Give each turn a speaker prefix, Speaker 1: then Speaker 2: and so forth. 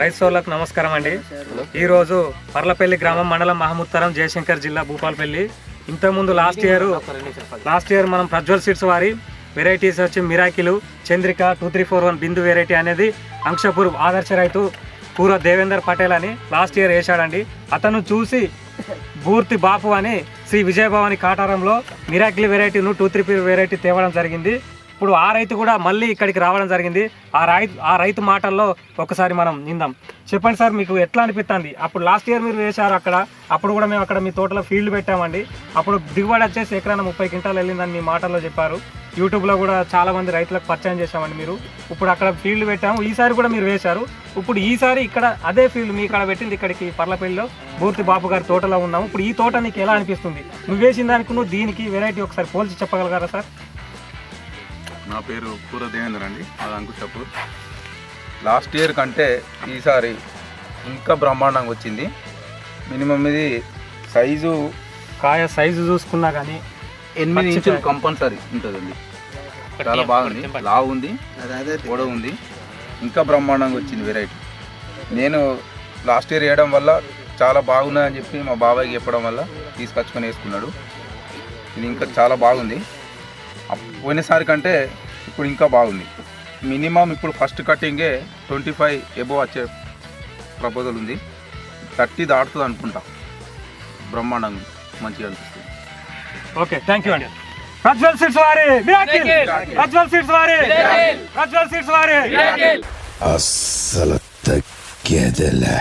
Speaker 1: రైతు నమస్కారం అండి. ఈరోజు పర్లపల్లి గ్రామం మండలం మహముత్తరం జయశంకర్ జిల్లా భూపాలపల్లి. ఇంతకుముందు లాస్ట్ ఇయర్ లాస్ట్ ఇయర్ మనం ప్రజ్వల్ సీడ్స్ వారి వెరైటీస్ వచ్చి miracle Chandrika two three four one Bindu variety అనేది అంశపూర్ ఆదర్శ రైతు పూర్వ దేవేందర్ పటేల్ అని లాస్ట్ ఇయర్ వేశాడండి. అతను చూసి బూర్తి బాపు అని శ్రీ విజయభవాని కాటారంలో మిరాకిల్ వెరైటీను టూ త్రీ వెరైటీ తేవడం జరిగింది. ఇప్పుడు ఆ రైతు కూడా మళ్ళీ ఇక్కడికి రావడం జరిగింది. ఆ రైతు ఆ రైతు మాటల్లో ఒకసారి మనం నిందాం చెప్పండి సార్ మీకు ఎట్లా అనిపిస్తుంది అప్పుడు లాస్ట్ ఇయర్ మీరు వేశారు అక్కడ. అప్పుడు కూడా మేము అక్కడ మీ తోటలో ఫీల్డ్ పెట్టామండి. అప్పుడు దిగుబడి వచ్చేసి ఎకరాన ముప్పై క్వింటాలు వెళ్ళిందని మీ మాటల్లో చెప్పారు. యూట్యూబ్లో కూడా చాలా మంది రైతులకు పరిచయం చేశామండి మీరు. ఇప్పుడు అక్కడ ఫీల్డ్ పెట్టాము. ఈసారి కూడా మీరు వేశారు. ఇప్పుడు ఈసారి ఇక్కడ అదే ఫీల్డ్ మీ ఇక్కడ పెట్టింది ఇక్కడికి పర్లపల్లిలో. మూర్తి బాబు గారి తోటలో ఉన్నాము. ఇప్పుడు ఈ తోట నీకు ఎలా అనిపిస్తుంది? నువ్వు వేసిన దానికి నువ్వు దీనికి వెరైటీ ఒకసారి పోల్చి చెప్పగలగారా సార్?
Speaker 2: నా పేరు పూర దేవేంద్ర అండి. అది అంకుషపూర్ లాస్ట్ ఇయర్ కంటే ఈసారి ఇంకా బ్రహ్మాండంగా వచ్చింది. మినిమం ఇది సైజు
Speaker 1: కాయ సైజు చూసుకున్నా కానీ
Speaker 2: ఎనిమిది ఇంచులు. కంపల్సరీ ఉంటుందండి. చాలా బాగుంది. లావు ఉంది పొడవు ఉంది. ఇంకా బ్రహ్మాండంగా వచ్చింది వెరైటీ నేను లాస్ట్ ఇయర్ వేయడం వల్ల చాలా బాగున్నదని చెప్పి మా బాబాయ్కి చెప్పడం వల్ల తీసుకొచ్చుకొని వేసుకున్నాడు. ఇది ఇంకా చాలా బాగుంది. పోయినసారి కంటే ఇప్పుడు ఇంకా బాగుంది. మినిమం ఇప్పుడు ఫస్ట్ కటింగే ట్వంటీ ఫైవ్ ఎబో వచ్చే ప్రపోజల్ ఉంది. థర్టీ దాటుతుంది అనుకుంటా. బ్రహ్మాండంగా మంచిగా అనిపిస్తుంది.
Speaker 1: ఓకే థ్యాంక్ యూ అండి. ప్రజ్వల్ సీడ్స్ వారి మిరాకిల్! ప్రజ్వల్ సీడ్స్ వారి ప్రజ్వల్ సీడ్స్ వారి!
Speaker 3: అస్సలు తగ్గేదిలే.